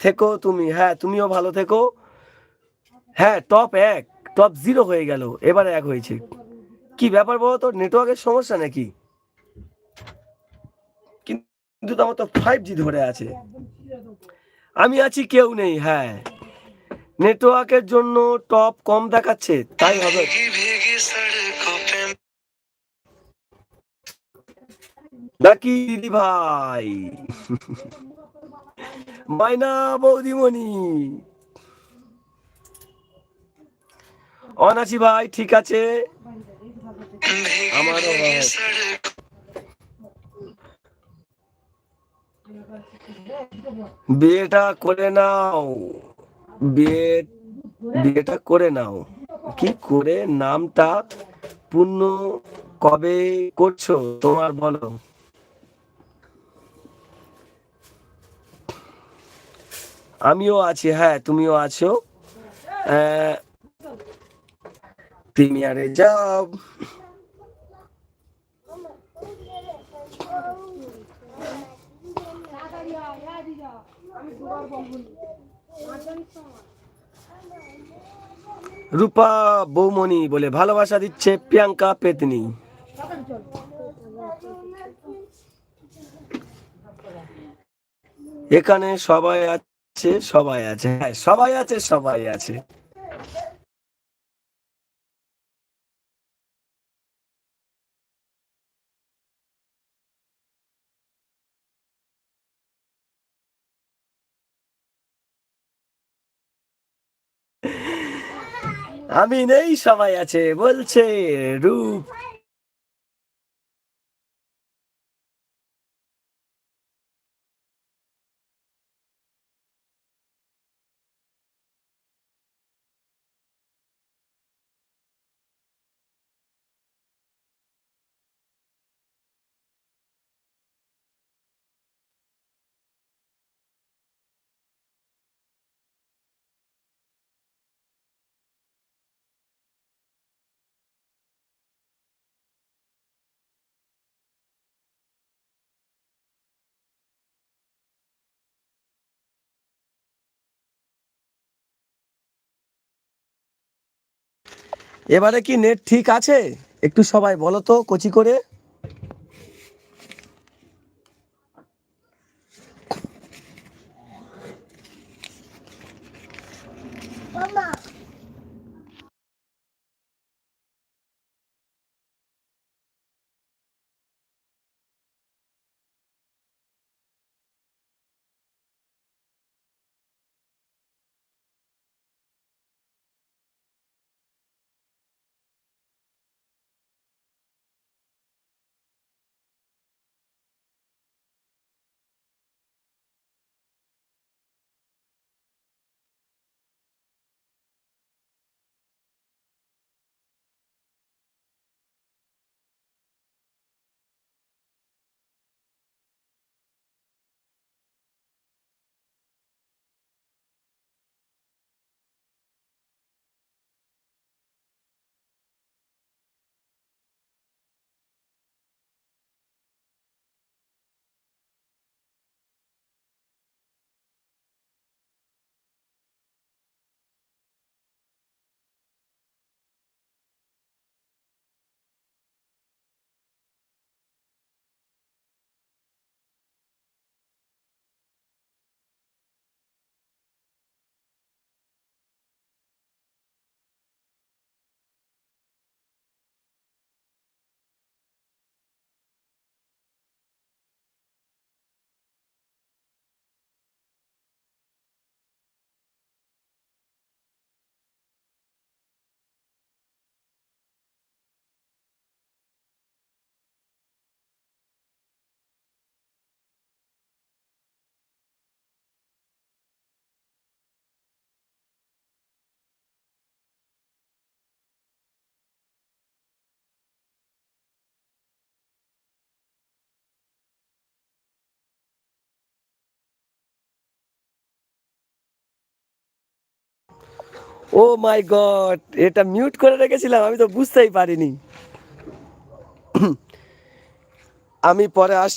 থেকো তুমি হ্যাঁ তুমিও ভালো থেকো। হ্যাঁ টপ এক টপ জিরো হয়ে গেল, এবারে এক হয়েছে। কি ব্যাপার বলো তো নেটওয়ার্কের সমস্যা নাকি? কিন্তু আমার তো ফাইভ জি ধরে আছে। আমি আছি, কেউ নেই হ্যাঁ। নেটওয়ার্কের জন্য টপ কম দেখাচ্ছে, তাই হবে। নাকি দিদি ভাই? মাইনা বৌদিমণি। অনাচি ভাই, ঠিক আছে? বিয়েটা করে নাও। বিয়ে, বিয়েটা করে নাও। কি করে? নামটা পূর্ণ কবে করছ? তোমার বলো। আমিও আছি হ্যাঁ তুমিও আছো। প্রিমিয়ারে যাও। রূপা বৌমণি বলে ভালোবাসা দিচ্ছে প্রিয়াঙ্কা পেতনি। এখানে সবাই আছে সবাই আছে। হ্যাঁ সবাই আছে সবাই আছে। আমি নেই সবাই আছে বলছে রূপ। এবারে কি নেট ঠিক আছে? একটু সবাই বলো তো কচি করে। ও মাই গড এটা মিউট করে রেখেছিলাম আমি তো বুঝতেই পারিনি। আমি পরে আস